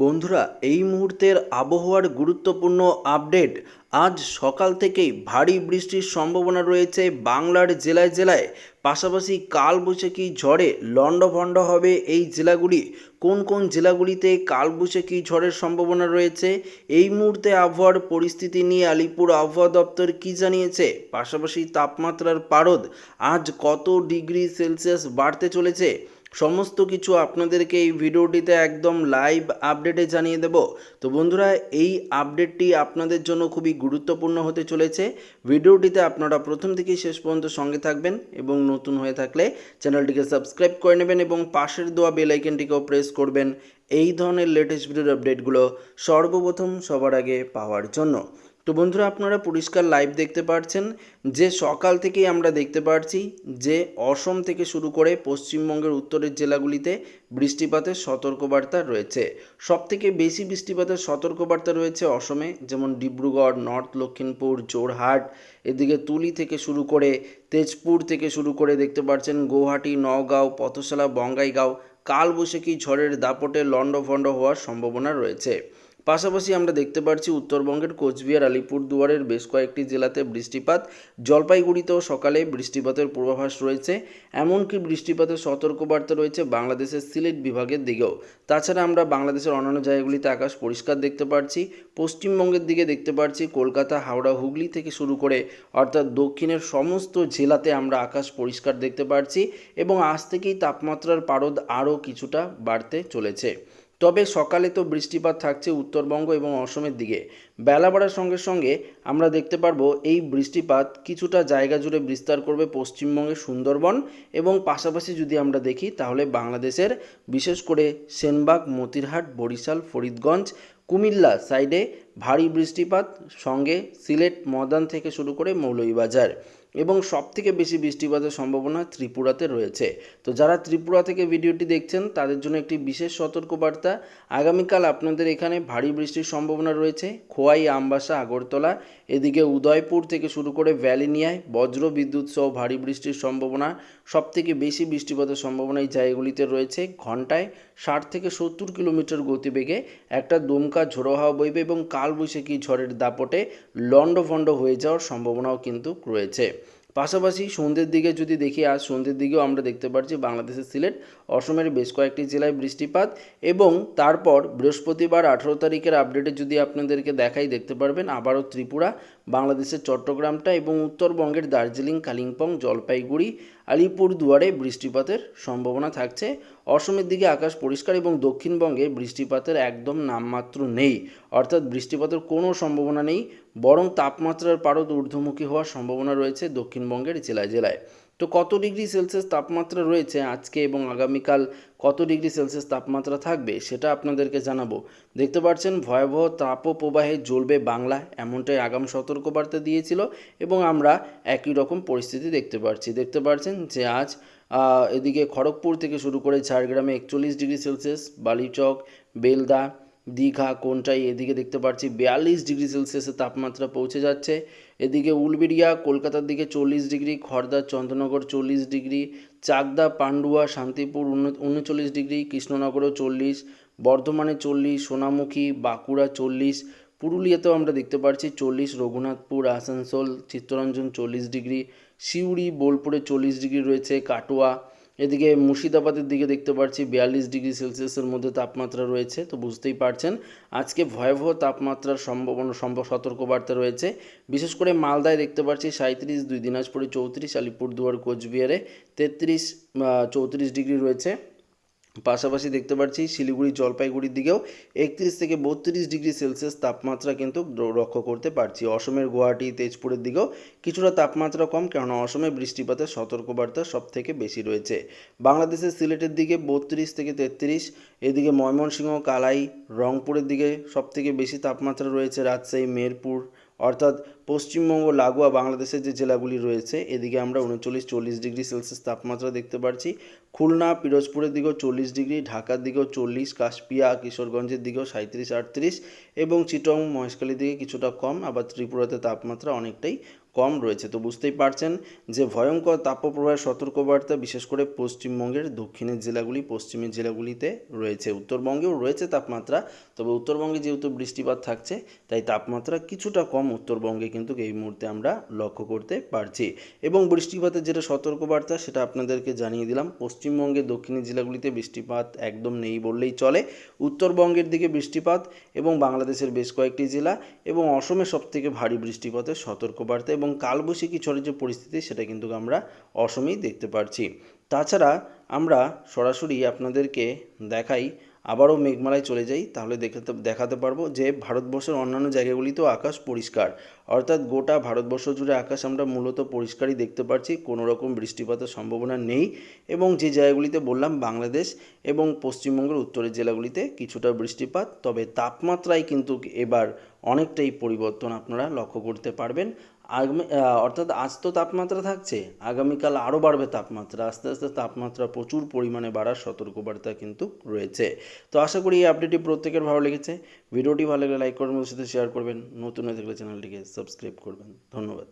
বন্ধুরা, এই মুহূর্তের আবহাওয়ার গুরুত্বপূর্ণ আপডেট। আজ সকাল থেকেই ভারী বৃষ্টির সম্ভাবনা রয়েছে বাংলার জেলায় জেলায়। পাশাপাশি কালবৈশাখী ঝড়ে লণ্ডভণ্ড হবে এই জেলাগুলি। কোন কোন জেলাগুলিতে কালবৈশাখী ঝড়ের সম্ভাবনা রয়েছে? এই মুহূর্তে আবহাওয়ার পরিস্থিতি নিয়ে আলিপুর আবহাওয়া দপ্তর কি জানিয়েছে? পাশাপাশি তাপমাত্রার পারদ আজ কত ডিগ্রি সেলসিয়াস বাড়তে চলেছে? সমস্ত কিছু আপনাদেরকে এই ভিডিওটিতে একদম লাইভ আপডেটে জানিয়ে দেব। তো বন্ধুরা, এই আপডেটটি আপনাদের জন্য খুবই গুরুত্বপূর্ণ হতে চলেছে। ভিডিওটিতে আপনারা প্রথম থেকেই শেষ পর্যন্ত সঙ্গে থাকবেন এবং নতুন হয়ে থাকলে চ্যানেলটিকে সাবস্ক্রাইব করে নেবেন এবং পাশের দেওয়া বেল আইকনটিকেও প্রেস করবেন। এই ধরনের লেটেস্ট ভিডিওর আপডেটগুলো সর্বপ্রথম সবার আগে পাওয়ার জন্য। তো বন্ধুরা আপনারা পরিষ্কার লাইভ দেখতে পাচ্ছেন যে সকাল থেকেই আমরা দেখতে পাচ্ছি যে অসম থেকে শুরু করে পশ্চিমবঙ্গের উত্তরের জেলাগুলিতে বৃষ্টিপাতের সতর্কবার্তা রয়েছে। সব থেকে বেশি বৃষ্টিপাতের সতর্কবার্তা রয়েছে অসমে, যেমন ডিব্রুগড় নর্থ লক্ষিমপুর জোরহাট এদিকে তুলি থেকে শুরু করে তেজপুর থেকে শুরু করে দেখতে পাচ্ছেন গৌহাটি, নওগাঁও, পথশালা, বঙ্গাইগাঁও, কালবৈশাখী, ঝড়ের দাপটে লণ্ডভণ্ড হওয়ার সম্ভাবনা রয়েছে। পাশাপাশি আমরা দেখতে পাচ্ছি উত্তরবঙ্গের কোচবিহার, আলিপুরদুয়ারের বেশ কয়েকটি জেলাতে বৃষ্টিপাত। জলপাইগুড়িতেও সকালে বৃষ্টিপাতের পূর্বাভাস রয়েছে, এমনকি বৃষ্টিপাতের সতর্কবার্তা রয়েছে বাংলাদেশের সিলেট বিভাগের দিকেও। তাছাড়া আমরা বাংলাদেশের অন্যান্য জায়গাগুলিতে আকাশ পরিষ্কার দেখতে পাচ্ছি পশ্চিমবঙ্গের দিকে দেখতে পাচ্ছি কলকাতা, হাওড়া, হুগলি থেকে শুরু করে অর্থাৎ দক্ষিণের সমস্ত জেলাতে আমরা আকাশ পরিষ্কার দেখতে পাচ্ছি এবং আজ থেকেই তাপমাত্রার পারদ আরও কিছুটা বাড়তে চলেছে। তবে সকালে তো বৃষ্টিপাত থাকছে উত্তরবঙ্গ এবং অসমের দিকে। বেলা বাড়ার সঙ্গে সঙ্গে আমরা দেখতে পারব এই বৃষ্টিপাত কিছুটা জায়গা জুড়ে বিস্তার করবে পশ্চিমবঙ্গের সুন্দরবন এবং পাশাপাশি যদি আমরা দেখি তাহলে বাংলাদেশের, বিশেষ করে সেনবাগ, মতিরহাট, বরিশাল, ফরিদগঞ্জ, কুমিল্লা সাইডে ভারী বৃষ্টিপাত, সঙ্গে সিলেট, মদান থেকে শুরু করে মৌলভীবাজার। এবং সবথেকে বেশি বৃষ্টিপাতের সম্ভাবনা ত্রিপুরাতে রয়েছে। তো যারা ত্রিপুরা থেকে ভিডিওটি দেখছেন, তাদের জন্য একটি বিশেষ সতর্কবার্তা। আগামীকাল আপনাদের এখানে ভারী বৃষ্টির সম্ভাবনা রয়েছে। খোয়াই, আমবাসা, আগরতলা, এদিকে উদয়পুর থেকে শুরু করে ভ্যালিনিয়ায় বজ্র বিদ্যুৎ সহ ভারী বৃষ্টির সম্ভাবনা সবথেকে বেশি বৃষ্টিপাতের সম্ভাবনা এই জায়গাগুলিতে রয়েছে। ঘন্টায় ষাট থেকে সত্তর কিলোমিটার গতিবেগে একটা দমকা ঝোড়ো হাওয়া বইবে এবং কালবৈশাখী ঝড়ের দাপটে লণ্ডভণ্ড হয়ে যাওয়ার সম্ভাবনাও কিন্তু রয়েছে। পাশাপাশি সন্ধ্যের দিকে যদি দেখি, আজ সন্ধ্যের দিকেও আমরা দেখতে পাচ্ছি বাংলাদেশের সিলেট, অসমের বেশ কয়েকটি জেলায় বৃষ্টিপাত এবং তারপর বৃহস্পতিবার আঠেরো তারিখের আপডেটে যদি আপনাদেরকে দেখাই, দেখতে পারবেন আবারও ত্রিপুরা, বাংলাদেশের চট্টগ্রামটা এবং উত্তরবঙ্গের দার্জিলিং, কালিম্পং, জলপাইগুড়ি, আলিপুরদুয়ারে বৃষ্টিপাতের সম্ভাবনা থাকছে। অসমের দিকে আকাশ পরিষ্কার এবং দক্ষিণবঙ্গে বৃষ্টিপাতের একদম নামমাত্র নেই। অর্থাৎ বৃষ্টিপাতের কোনো সম্ভাবনা নেই। বরং তাপমাত্রার পারদ ঊর্ধ্বমুখী হওয়ার সম্ভাবনা রয়েছে দক্ষিণবঙ্গের জেলায় জেলায়। তো কত ডিগ্রি সেলসিয়াস তাপমাত্রা রয়েছে আজকে এবং আগামীকাল কত ডিগ্রি সেলসিয়াস তাপমাত্রা থাকবে সেটা আপনাদেরকে জানাব। দেখতে পাচ্ছেন, ভয়াবহ তাপপ্রবাহে জ্বলবে বাংলা, এমনটাই আগাম সতর্কবার্তা দিয়েছিল এবং আমরা একই রকম পরিস্থিতি দেখতে পাচ্ছি। দেখতে পাচ্ছেন যে আজ এদিকে খড়গপুর থেকে শুরু করে ঝাড়গ্রামে একচল্লিশ ডিগ্রি সেলসিয়াস, বালিচক, বেলদা দীঘা কোনটাই এদিকে দেখতে পাচ্ছি বিয়াল্লিশ ডিগ্রি সেলসিয়াসের তাপমাত্রা পৌঁছে যাচ্ছে। এদিকে উলবেড়িয়া, কলকাতার দিকে চল্লিশ ডিগ্রি খড়দা চন্দ্রনগর চল্লিশ ডিগ্রি, চাকদা, পান্ডুয়া, শান্তিপুর উনচল্লিশ ডিগ্রি, কৃষ্ণনগরও চল্লিশ, বর্ধমানে চল্লিশ, সোনামুখী, বাঁকুড়া চল্লিশ, পুরুলিয়াতেও আমরা দেখতে পাচ্ছি চল্লিশ, রঘুনাথপুর, আসানসোল, চিত্তরঞ্জন চল্লিশ ডিগ্রি, সিউড়ি, বোলপুরে চল্লিশ ডিগ্রি রয়েছে, কাটোয়া এদিকে মুর্শিদাবাদের দিকে দেখতে পাচ্ছি বিয়াল্লিশ ডিগ্রি সেলসিয়াসের মধ্যে তাপমাত্রা রয়েছে, তো বুঝতেই পারছেন। আজকে ভয়াবহ তাপমাত্রার সম্ভাবনা, সম্ভব সতর্কবার্তা রয়েছে। বিশেষ করে মালদায় দেখতে পাচ্ছি সাঁত্রিশ দুই দিনাজপুরে চৌত্রিশ, আলিপুরদুয়ার, কোচবিহারে তেত্রিশ চৌত্রিশ ডিগ্রি রয়েছে। পাশাপাশি দেখতে পাচ্ছি শিলিগুড়ি জলপাইগুড়ির দিকেও একত্রিশ থেকে বত্রিশ ডিগ্রি সেলসিয়াস তাপমাত্রা কিন্তু লক্ষ্য করতে পারছি। অসমের গুয়াহাটি, তেজপুরের দিকেও কিছুটা তাপমাত্রা কম, কেননা অসমে বৃষ্টিপাতের সতর্কবার্তা সব থেকে বেশি রয়েছে। বাংলাদেশের সিলেটের দিকে বত্রিশ থেকে তেত্রিশ, এদিকে ময়মনসিংহ, কালাই, রংপুরের দিকে সব থেকে বেশি তাপমাত্রা রয়েছে রাজশাহী মেরপুর অর্থাৎ পশ্চিমবঙ্গ, লাগোয়া, বাংলাদেশের যে জেলাগুলি রয়েছে, এদিকে আমরা উনচল্লিশ, চল্লিশ ডিগ্রি সেলসিয়াস তাপমাত্রা দেখতে পাচ্ছি। খুলনা, পিরোজপুরের দিকেও চল্লিশ ডিগ্রি, ঢাকার দিকেও চল্লিশ, কাশপিয়া, কিশোরগঞ্জের দিকেও সাঁত্রিশ আটত্রিশ এবং চিটং, মহেশখালীর দিকে কিছুটা কম, আবার ত্রিপুরাতে তাপমাত্রা অনেকটাই কম রয়েছে। তো বুঝতেই পারছেন যে ভয়ঙ্কর তাপপ্রবাহের সতর্কবার্তা, বিশেষ করে পশ্চিমবঙ্গের দক্ষিণের জেলাগুলি, পশ্চিমের জেলাগুলিতে রয়েছে। উত্তরবঙ্গেও রয়েছে তাপমাত্রা, তবে উত্তরবঙ্গে যেহেতু বৃষ্টিপাত থাকছে, তাই তাপমাত্রা কিছুটা কম উত্তরবঙ্গে কিন্তু এই মুহূর্তে আমরা লক্ষ্য করতে পারছি। এবং বৃষ্টিপাতের যেটা সতর্কবার্তা, সেটা আপনাদেরকে জানিয়ে দিলাম। পশ্চিমবঙ্গের দক্ষিণের জেলাগুলিতে বৃষ্টিপাত একদম নেই বললেই চলে। উত্তরবঙ্গের দিকে বৃষ্টিপাত এবং বাংলাদেশের বেশ কয়েকটি জেলা এবং অসমের সবথেকে ভারী বৃষ্টিপাতের সতর্কবার্তা এবং কালবৈশাখী ঝড়ের যে পরিস্থিতি, সেটা কিন্তু আমরা অসমেই দেখতে পারছি। তাছাড়া আমরা সরাসরি আপনাদেরকে দেখাই আবারও মেঘমালায় চলে যাই, তাহলে দেখাতে দেখাতে পারব যে ভারতবর্ষের অন্যান্য জায়গাগুলিতেও আকাশ পরিষ্কার। অর্থাৎ গোটা ভারতবর্ষ জুড়ে আকাশ আমরা মূলত পরিষ্কারই দেখতে পাচ্ছি, কোনো রকম বৃষ্টিপাতের সম্ভাবনা নেই এবং যে জায়গাগুলিতে বললাম, বাংলাদেশ এবং পশ্চিমবঙ্গের উত্তরের জেলাগুলিতে কিছুটা বৃষ্টিপাত, তবে তাপমাত্রায় কিন্তু এবার অনেকটাই পরিবর্তন আপনারা লক্ষ্য করতে পারবেন। আগামী অর্থাৎ আজ তো তাপমাত্রা থাকছে, আগামীকাল আরও বাড়বে তাপমাত্রা, আস্তে আস্তে তাপমাত্রা প্রচুর পরিমাণে বাড়ার সতর্কবার্তা কিন্তু রয়েছে। তো আশা করি এই আপডেটটি প্রত্যেকের ভালো লেগেছে। ভিডিওটি ভালো লাগলে লাইক করবেন সাথে শেয়ার করবেন। নতুন হয়ে থাকলে চ্যানেলটিকে সাবস্ক্রাইব করবেন। ধন্যবাদ।